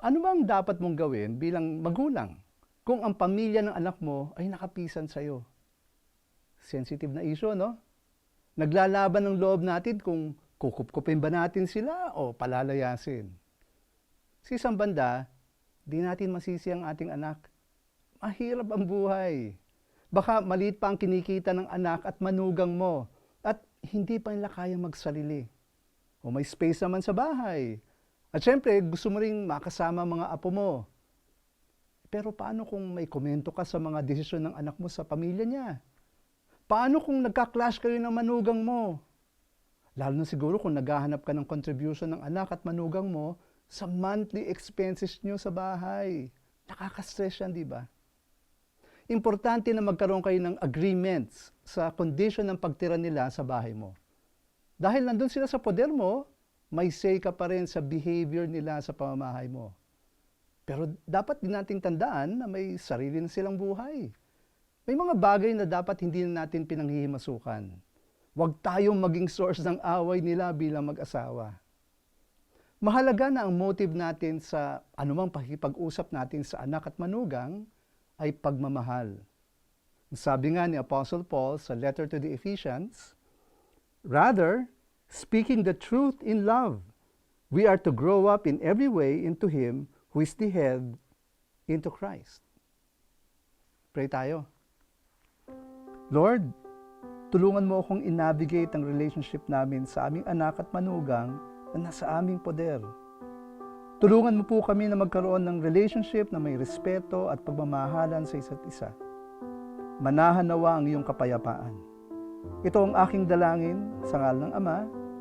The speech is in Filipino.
Ano ba ang dapat mong gawin bilang magulang kung ang pamilya ng anak mo ay nakapisan sa'yo? Sensitive na issue, no? Naglalaban ng loob natin kung kukupkupin ba natin sila o palalayasin. Sa isang banda, di natin masisi ang ating anak. Mahirap ang buhay. Baka maliit pa ang kinikita ng anak at manugang mo at hindi pa nila kayang magsalili. O may space naman sa bahay. At syempre, gusto mo ring makasama mga apo mo. Pero paano kung may komento ka sa mga desisyon ng anak mo sa pamilya niya? Paano kung nagka-clash kayo ng manugang mo? Lalo na siguro kung naghahanap ka ng contribution ng anak at manugang mo sa monthly expenses nyo sa bahay. Nakaka-stress yan, di ba? Importante na magkaroon kayo ng agreements sa condition ng pagtira nila sa bahay mo. Dahil nandun sila sa poder mo, may say ka pa rin sa behavior nila sa pamamahay mo. Pero dapat din nating tandaan na may sarili na silang buhay. May mga bagay na dapat hindi na natin pinanghihimasukan. Huwag tayong maging source ng away nila bilang mag-asawa. Mahalaga na ang motive natin sa anumang pakikipag-usap natin sa anak at manugang ay pagmamahal. Sabi nga ni Apostle Paul sa letter to the Ephesians, Rather, speaking the truth in love, we are to grow up in every way into Him who is the head, into Christ. Pray tayo. Lord, tulungan mo akong i-navigate ang relationship namin sa aming anak at manugang na nasa aming poder. Tulungan mo po kami na magkaroon ng relationship na may respeto at pagmamahalan sa isa't isa. Manahan nawa ang iyong kapayapaan. Ito ang aking dalangin sa ngalan ng Ama